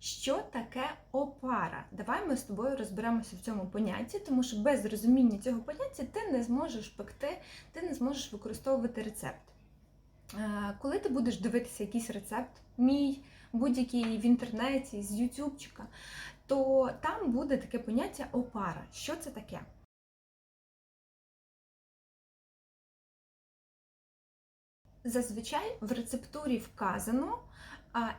Що таке опара? Давай ми з тобою розберемося в цьому понятті, тому що без розуміння цього поняття ти не зможеш пекти, ти не зможеш використовувати рецепт. Е, Коли ти будеш дивитися якийсь рецепт, мій, будь-який в інтернеті, з ютубчика, то там буде таке поняття опара. Що це таке? Зазвичай в рецептурі вказано,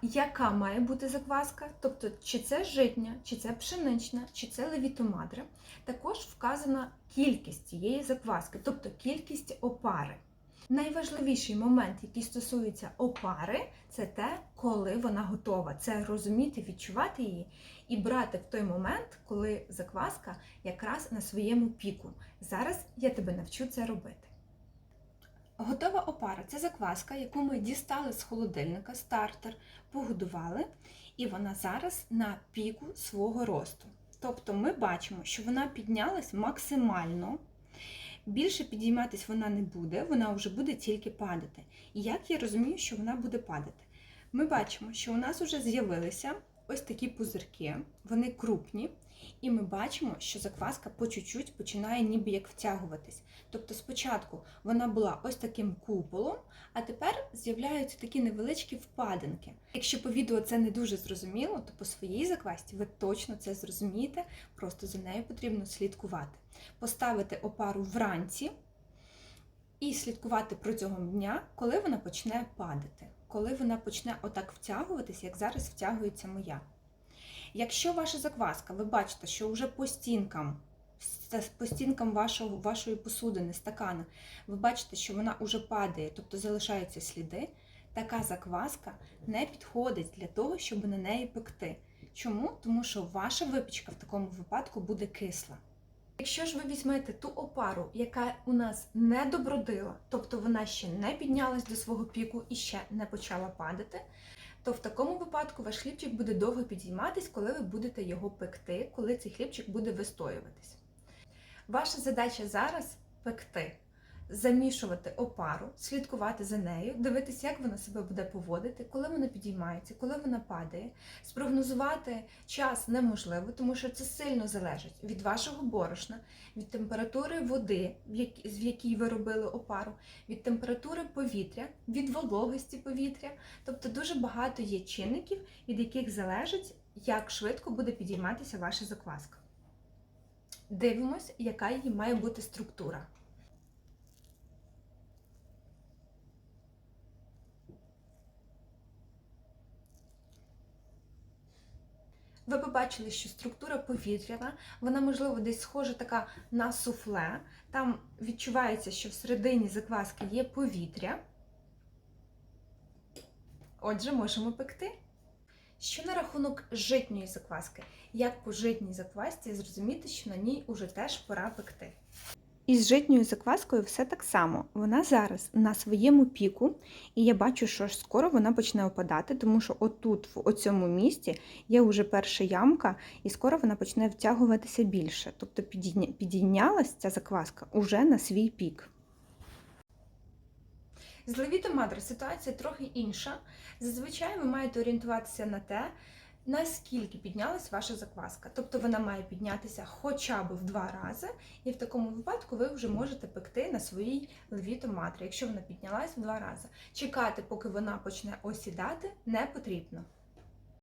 яка має бути закваска, тобто чи це житня, чи це пшенична, чи це левітомадра. Також вказана кількість цієї закваски, тобто кількість опари. Найважливіший момент, який стосується опари, це те, коли вона готова. Це розуміти, відчувати її і брати в той момент, коли закваска якраз на своєму піку. Зараз я тебе навчу це робити. Готова опара це закваска, яку ми дістали з холодильника, стартер, погодували, і вона зараз на піку свого росту. Тобто ми бачимо, що вона піднялась максимально. Більше підійматись вона не буде, вона вже буде тільки падати. І як я розумію, що вона буде падати? Ми бачимо, що у нас вже з'явилися ось такі пузирки, вони крупні, і ми бачимо, що закваска по чуть-чуть починає ніби як втягуватись. Тобто спочатку вона була ось таким куполом, а тепер з'являються такі невеличкі впадинки. Якщо по відео це не дуже зрозуміло, то по своїй заквасці ви точно це зрозумієте, просто за нею потрібно слідкувати. Поставити опару вранці і слідкувати протягом дня, коли вона почне падати, коли вона почне отак втягуватись, як зараз втягується моя. Якщо ваша закваска, ви бачите, що вже по стінкам, по стінкам вашого, вашої посудини, стакана, ви бачите, що вона вже падає, тобто залишаються сліди, така закваска не підходить для того, щоб на неї пекти. Чому? Тому що ваша випічка в такому випадку буде кисла. Якщо ж ви візьмете ту опару, яка у нас не добродила, тобто вона ще не піднялась до свого піку і ще не почала падати, то в такому випадку ваш хлібчик буде довго підійматись, коли ви будете його пекти, коли цей хлібчик буде вистоюватись. Ваша задача зараз пекти, замішувати опару, слідкувати за нею, дивитися, як вона себе буде поводити, коли вона підіймається, коли вона падає. Спрогнозувати час неможливо, тому що це сильно залежить від вашого борошна, від температури води, в якій- ви робили опару, від температури повітря, від вологості повітря. Тобто дуже багато є чинників, від яких залежить, як швидко буде підійматися ваша закваска. Дивимось, яка її має бути структура. Ви побачили, що структура повітряна, вона, можливо, десь схожа така на суфле. Там відчувається, що всередині закваски є повітря. Отже, можемо пекти. Що на рахунок житньої закваски? Як по житній заквасці зрозуміти, що на ній уже теж пора пекти? Із житньою закваскою все так само. Вона зараз на своєму піку, і я бачу, що скоро вона почне опадати, тому що отут, в оцьому місці, є вже перша ямка, і скоро вона почне втягуватися більше. Тобто підійня- підійнялась ця закваска уже на свій пік. З левітомадра ситуація трохи інша. Зазвичай ви маєте орієнтуватися на те, наскільки піднялась ваша закваска. Тобто вона має піднятися хоча б в два рази, і в такому випадку ви вже можете пекти на своїй левітоматрі, якщо вона піднялась в два рази. Чекати, поки вона почне осідати, не потрібно.